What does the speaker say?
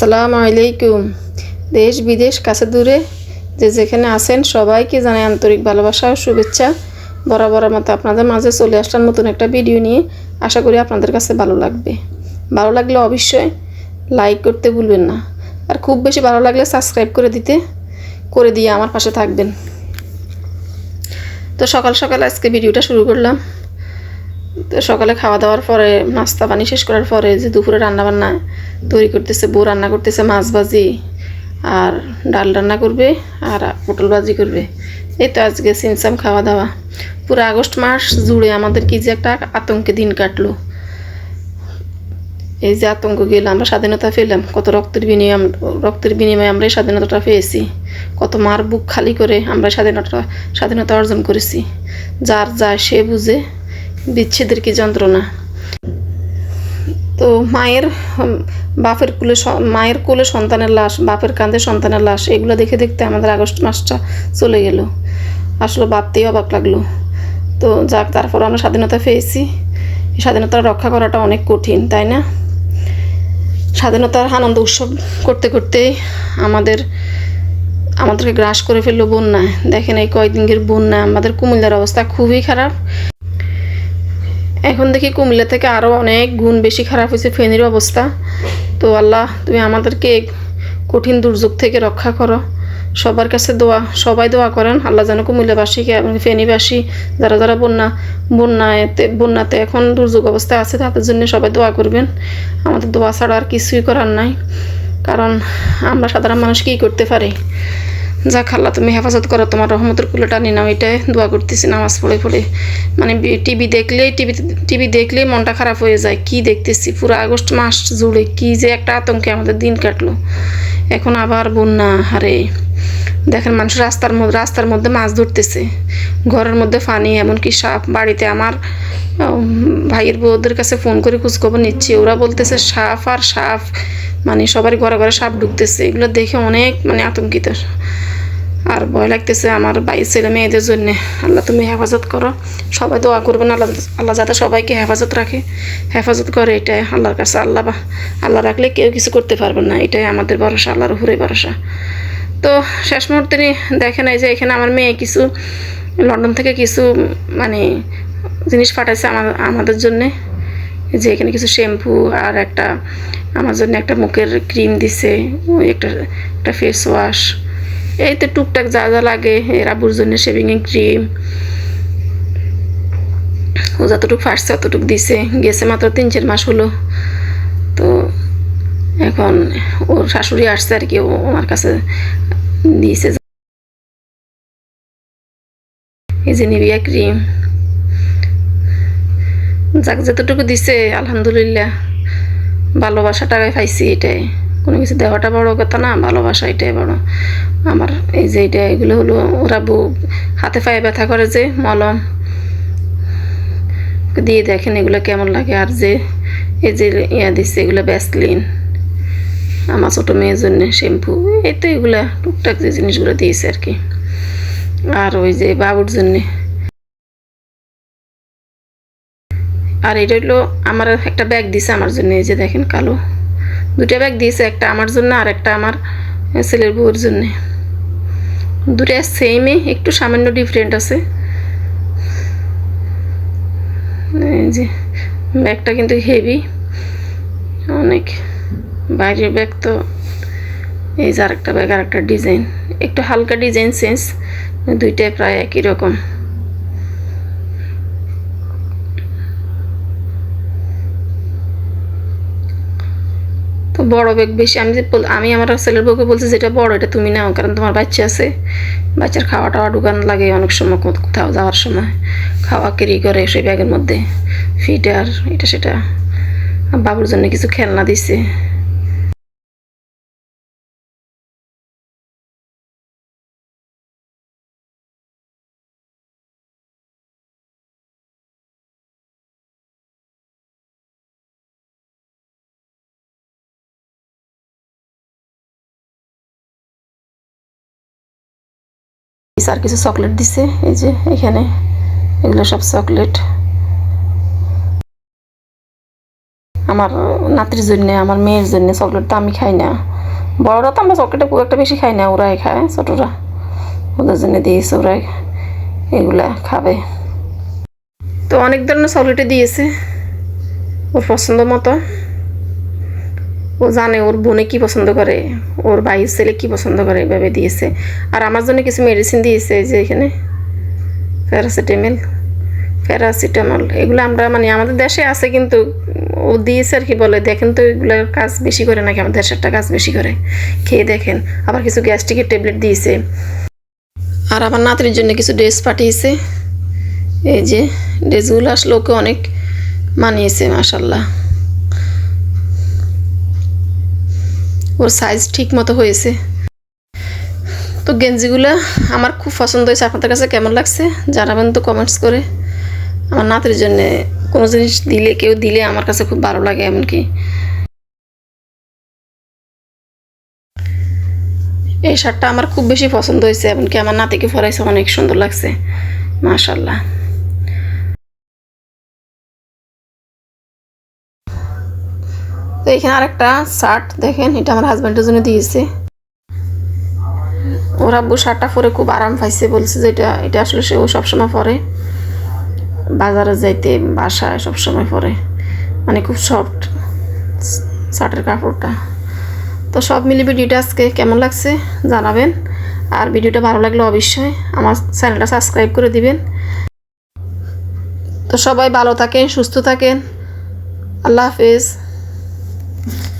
আসসালামু আলাইকুম। দেশ, বিদেশ, কাছে দূরে যে যেখানে আছেন সবাইকে জানাই আন্তরিক ভালোবাসা ও শুভেচ্ছা। বরাবরের মতো আপনাদের মাঝে চলে আসলাম নতুন একটা ভিডিও নিয়ে। আশা করি আপনাদের কাছে ভালো লাগবে। ভালো লাগলে অবশ্যই লাইক করতে ভুলবেন না। আর খুব বেশি ভালো লাগলে সাবস্ক্রাইব করে দিতে, করে দিয়ে আমার পাশে থাকবেন। তো সকাল সকাল আজকে ভিডিওটা শুরু করলাম। তো সকালে খাওয়া দাওয়ার পরে, নাস্তা পানি শেষ করার পরে যে দুপুরে রান্না বান্না তৈরি করতেছে, বউ রান্না করতেছে, মাছ ভাজি আর ডাল রান্না করবে আর পটল ভাজি করবে। এই তো আজকে সিনসাম খাওয়া দাওয়া। পুরো আগস্ট মাস জুড়ে আমাদের কি যে একটা আতঙ্কে দিন কাটলো। এই যে আতঙ্ক গেল, আমরা স্বাধীনতা পেলাম, কত রক্তের বিনিময় রক্তের বিনিময়ে আমরা এই স্বাধীনতাটা পেয়েছি। কত মার বুক খালি করে আমরা স্বাধীনতা স্বাধীনতা অর্জন করেছি। যার যায় সে বুঝে বিচ্ছেদের কি যন্ত্রণা? তো মায়ের বাপের কুলে মায়ের কোলে সন্তানের লাশ, বাপের কাঁধে সন্তানের লাশ, এগুলো দেখে দেখতে আমাদের আগস্ট মাসটা চলে গেল। আসলে ভাবতেই অবাক লাগল। তো যাক তারপর আমরা স্বাধীনতা পেয়েছি। স্বাধীনতা রক্ষা করাটা অনেক কঠিন, তাই না? স্বাধীনতার আনন্দ উৎসব করতে করতে আমাদের, আমাদেরকে গ্রাস করে ফেলল বন্যায়। দেখেন এই কয়েকদিনের বন্যায়, আমাদের কুমিল্লার অবস্থা খুবই খারাপ। এখন দেখি কুমিল্লা থেকে আরও অনেক গুণ বেশি খারাপ হয়েছে ফেনীর অবস্থা। তো আল্লাহ, তুমি আমাদেরকে কঠিন দুর্যোগ থেকে রক্ষা করো। সবার কাছে দোয়া, সবাই দোয়া করেন, আল্লাহ যেন কুমিল্লাবাসীকে এবং ফেনীবাসী, যারা যারা বন্যা বন্যাতে বন্যাতে এখন দুর্যোগ অবস্থায় আছে, তাদের জন্য সবাই দোয়া করবেন। আমাদের দোয়া ছাড়া আর কিছুই করার নাই। কারণ আমরা সাধারণ মানুষ কী করতে পারি? যা খাল্লা তুমি হেফাজত করো, তোমার রহমতের কুলে টানি নাও, এটাই দোয়া করতেছি নামাজ পড়ে পড়ে। মানে টিভি দেখলেই, টিভি টিভি দেখলেই মনটা খারাপ হয়ে যায়। কি দেখতেছি? পুরো আগস্ট মাস জুড়ে কি যে একটা আতঙ্কে আমাদের দিন কাটলো। এখন আবার বন্যা, হারে। দেখেন, মানুষ রাস্তার মধ্যে রাস্তার মধ্যে মাছ ধরতেছে। ঘরের মধ্যে পানি, এমনকি সাপ, বাড়িতে আমার ভাইয়ের বউদের কাছে ফোন করে খোঁজখবর নিচ্ছি। ওরা বলতেছে, সাপ আর সাপ। মানে সবার ঘরে ঘরে সাপ ঢুকতেছে। এগুলো দেখে অনেক মানে আতঙ্কিত। আর ভয় লাগতেছে আমার বাড়ির ছেলে মেয়েদের জন্য। আল্লাহ তুমি হেফাজত করো। সবাই দোয়া করবেন, আল্লাহ আল্লাহ যাতে সবাইকে হেফাজত রাখে। হেফাজত করে, এটাই আল্লাহর কাছে। আল্লাহ আল্লাহ রাখলে কেউ কিছু করতে পারবেন না। এটাই আমাদের ভরসা, আল্লাহর উপরে ভরসা। তো শেষ মুহূর্তে দেখেন এই যে এখানে আমার মেয়ে কিছু লন্ডন থেকে কিছু মানে জিনিস পাঠাইছে আমার, আমাদের জন্যে। যে এখানে কিছু শ্যাম্পু আর একটা আমার জন্য একটা মুখের ক্রিম দিছে, ওই একটা একটা ফেস ওয়াশ এই তো টুকটাক যা যা লাগে, এর আবুর জন্য শেভিংয়ের ক্রিম ও যতটুকু ফাটছে অতটুকু দিছে। গেছে মাত্র তিন চার মাস হলো। তো এখন ওর শাশুড়ি আসছে আর কি, ও আমার কাছে দিয়েছে এই যে নিবিয়া ক্রিম যাক, যতটুকু দিছে, আলহামদুলিল্লাহ। ভালোবাসা টাকায় পাইছি এটাই। কোনো কিছু দেওয়াটা বড় কথা না, ভালোবাসা এটাই বড়। আমার এই যে এটা, এগুলো হলো ওরা হাতে পায়ে ব্যথা করে যে, মলম। দিয়ে দেখেন এগুলো কেমন লাগে, আর যে, এই যে ইয়া দিচ্ছে এগুলো ব্যাসলিন আমার ছোটো মেয়ের জন্য শ্যাম্পু এই তো এগুলা। টুকটাক যে জিনিসগুলো দিয়েছে আর কি। আর ওই যে বাবুর জন্যে। আর এটা হলো আমার একটা ব্যাগ দিছে আমার জন্য, এই যে দেখেন কালো। দুটা ব্যাগ দিয়েছে, একটা আমার জন্য আর একটা আমার ছেলের বউয়ের জন্য। দুটা সেমই একটু সামান্য ডিফারেন্ট আছে। এই যে ব্যাগটা কিন্তু হেভি অনেক। বাইরের ব্যাগ তো এই যে আরেকটা ব্যাগ আরেকটা ডিজাইন একটু হালকা ডিজাইন চেঞ্জ দুইটাই প্রায় একই রকম। তো বড় ব্যাগ বেশি, আমি যে আমি আমার ছেলের বউকে বলছি যেটা বড়, এটা তুমি নাও, কারণ তোমার বাচ্চা আছে। বাচ্চার খাওয়া টাওয়া ঢুকান লাগে অনেক সময় কোথাও যাওয়ার সময়। খাওয়া কেরি করে সেই ব্যাগের মধ্যে। ফিটার এটা সেটা। বাবুর জন্য কিছু খেলনা দিছে। আর কিছু চকলেট দিছে, এই যে এখানে, এগুলো সব চকলেট। আমার নাতির জন্যে, আমার মেয়ের জন্যে চকলেট তো আমি খাই না। বড়রা তো আমরা চকলেটটা খুব একটা বেশি খাই না, ওরাই খায় ছোটরা। ওদের জন্য দিয়েছে ওরাই, এগুলা খাবে। তো অনেক ধরনের চকলেটে দিয়েছে, ওর পছন্দ মতো। ও জানে ওর বোনে কি পছন্দ করে, ওর ভাইয়ের ছেলে কি পছন্দ করে এভাবে দিয়েছে। আর আমার জন্য কিছু মেডিসিন দিয়েছে যে এখানে প্যারাসিটামল প্যারাসিটামল এগুলো আমরা মানে আমাদের দেশে আছে কিন্তু ও দিয়েছে আর কি বলে, দেখেন তো এগুলোর কাজ বেশি করে নাকি, আমাদের দেশেরটা কাজ বেশি করে। খেয়ে দেখেন, আবার কিছু গ্যাস্ট্রিকের ট্যাবলেট দিয়েছে। আর আমার নাতির জন্য কিছু ড্রেস পাঠিয়েছে। এই যে ড্রেসগুলো আসলে ওকে অনেক মানিয়েছে মাসাল্লাহ ওর সাইজ ঠিক মতো হয়েছে। তো গেঞ্জিগুলো আমার খুব পছন্দ হয়েছে। আপনাদের কাছে কেমন লাগছে জানাবেন তো কমেন্টস করে। আমার নাতির জন্যে কোনো জিনিস দিলে, কেউ দিলে আমার কাছে খুব ভালো লাগে এমনকি। এই শার্টটা আমার খুব বেশি পছন্দ হয়েছে, এমনকি আমার নাতিকে পরাইছে, অনেক সুন্দর লাগছে। মাশাল্লাহ এখানে আরেকটা শার্ট, দেখেন, এটা আমার হাজব্যান্ডের জন্য দিয়েছে। ওর আব্বু শার্টটা পরে খুব আরাম পাইছে, বলছে যে এটা এটা আসলে সে ও সবসময় পরে। বাজারে যাইতে, বাসায় সবসময় পরে। মানে খুব সফট শার্টের কাপড়টা। তো সব মিলে ভিডিওটা আজকে কেমন লাগছে জানাবেন। আর ভিডিওটা ভালো লাগলে অবশ্যই আমার চ্যানেলটা সাবস্ক্রাইব করে দিবেন। তো সবাই ভালো থাকেন, সুস্থ থাকেন। আল্লাহ হাফেজ। Thank you.